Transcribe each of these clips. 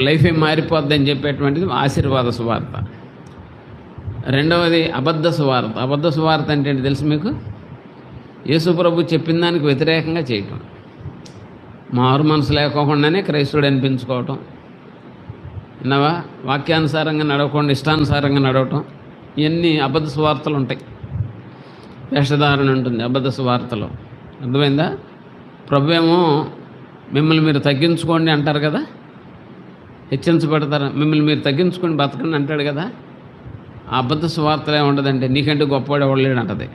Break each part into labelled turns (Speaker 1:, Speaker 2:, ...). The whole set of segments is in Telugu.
Speaker 1: లైఫే మారిపోద్ది అని చెప్పేటువంటిది ఆశీర్వాద సువార్త. రెండవది అబద్ధ సువార్త. అబద్ధ సువార్త అంటే ఏంటి తెలుసు మీకు? యేసుప్రభు చెప్పిన దానికి వ్యతిరేకంగా చేయటం. మారు మనసు లేకోకుండానే క్రైస్తుడు అనిపించుకోవటం. విన్నావా? వాక్యానుసారంగా నడవకుండా ఇష్టానుసారంగా నడవటం. ఇవన్నీ అబద్ధ సువార్తలు ఉంటాయి. వేషధారణ ఉంటుంది అబద్ధ సువార్తలో. అర్థమైందా? ప్రభు ఏమో మిమ్మల్ని మీరు తగ్గించుకోండి అంటారు కదా? హెచ్చరించబడతారు మిమ్మల్ని మీరు తగ్గించుకొని బతకండి అంటాడు కదా. ఆ అబద్ధ సువార్తలు ఏముండదంటే నీకంటే గొప్పవాడు ఎవడలేడు అంటది.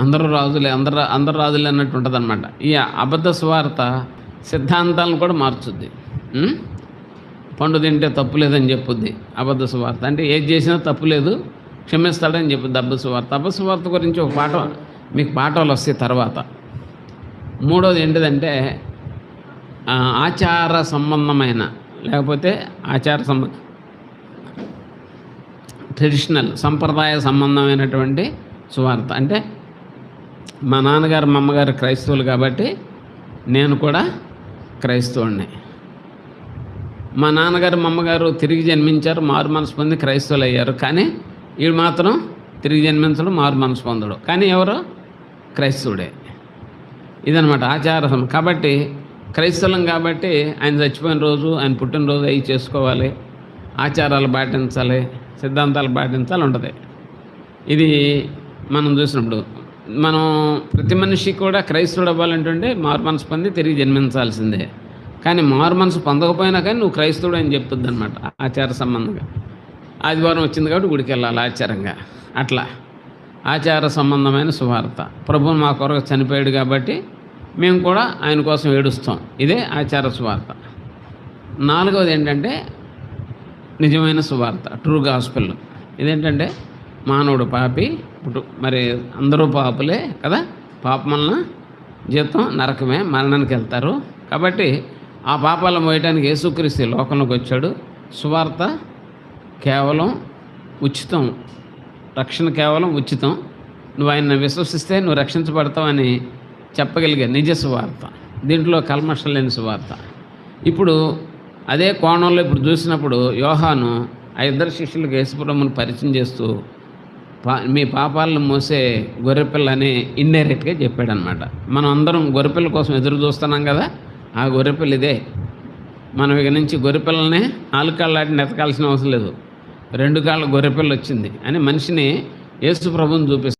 Speaker 1: అందరూ రాజులే అందరు అందరు రాజులే అన్నట్టు ఉంటుంది అనమాట ఈ అబద్ధ సువార్త సిద్ధాంతాలను కూడా మార్చుద్ది. పండు తింటే తప్పు లేదని చెప్పుద్ది అబద్ధ సువార్త. అంటే ఏది చేసినా తప్పు లేదు క్షమిస్తాడని చెప్పుద్ది అబ్బ సువార్త. అబద్ధ సువార్త గురించి ఒక పాట మీకు పాఠాలు వస్తాయి తర్వాత. మూడోది ఏంటిదంటే ఆచార సంబంధమైన లేకపోతే ఆచార సంబ ట్రెడిషనల్ సంప్రదాయ సంబంధమైనటువంటి సువార్త. అంటే మా నాన్నగారు మా అమ్మగారు క్రైస్తవులు కాబట్టి నేను కూడా క్రైస్తవుడిని మా నాన్నగారు మా అమ్మగారు తిరిగి జన్మించారు మారు మనసు పొంది క్రైస్తవులు అయ్యారు. కానీ వీడు మాత్రం తిరిగి జన్మించడం మారు మనసు పొందడు. కానీ ఎవరు? క్రైస్తవుడే. ఇదనమాట ఆచారం కాబట్టి క్రైస్తలం కాబట్టి ఆయన చచ్చిపోయిన రోజు ఆయన పుట్టినరోజు అవి చేసుకోవాలి. ఆచారాలు పాటించాలి సిద్ధాంతాలు పాటించాలి ఉంటుంది. ఇది మనం చూసినప్పుడు. మనం ప్రతి మనిషి కూడా క్రైస్తవుడు అవ్వాలంటుంటే మారు మనసు పొంది తిరిగి జన్మించాల్సిందే. కానీ మారు మనసు పొందకపోయినా కానీ నువ్వు క్రైస్తవుడు అని చెప్తుంది అనమాట ఆచార సంబంధంగా. ఆదివారం వచ్చింది కాబట్టి గుడికి వెళ్ళాలి ఆచారంగా. అట్లా. ఆచార సంబంధమైన సువార్త. ప్రభు మా కొరకు చనిపోయాడు కాబట్టి మేము కూడా ఆయన కోసం ఏడుస్తాం. ఇదే ఆచార సువార్త. నాలుగవది ఏంటంటే నిజమైన సువార్త ట్రూ గాస్పెల్. ఇదేంటంటే మానవుడు పాపి పుట్టు మరి అందరూ పాపులే కదా? పాపం వలన జీతం నరకమే మరణానికి వెళ్తారు. కాబట్టి ఆ పాపాలను మోయటానికి యేసుక్రీస్తు లోకంలోకి వచ్చాడు. సువార్త కేవలం ఉచితం. రక్షణ కేవలం ఉచితం. నువ్వు ఆయన విశ్వసిస్తే నువ్వు రక్షించబడతావని చెప్పగలిగే నిజ సువార్త దీంట్లో కల్మషం లేని సువార్త ఇప్పుడు అదే కోణంలో ఇప్పుడు చూసినప్పుడు యోహాను ఆ ఇద్దరు శిష్యులకు యేసుప్రభుని పరిచయం చేస్తూ పా మీ పాపాలను మోసే గొర్రెపిల్ల అని ఇండైరెక్ట్గా చెప్పాడనమాట. మనం అందరం గొర్రెపిల్ల కోసం ఎదురు చూస్తున్నాం కదా ఆ గొర్రెపిల్ల ఇదే. మనం ఇక నుంచి గొర్రెపిల్లనే నాలుగు కాళ్ళు నెతకాల్సిన అవసరం లేదు. రెండు కాళ్ళ గొర్రెపిల్ల వచ్చింది అని మనిషిని యేసు ప్రభుని చూపిస్తుంది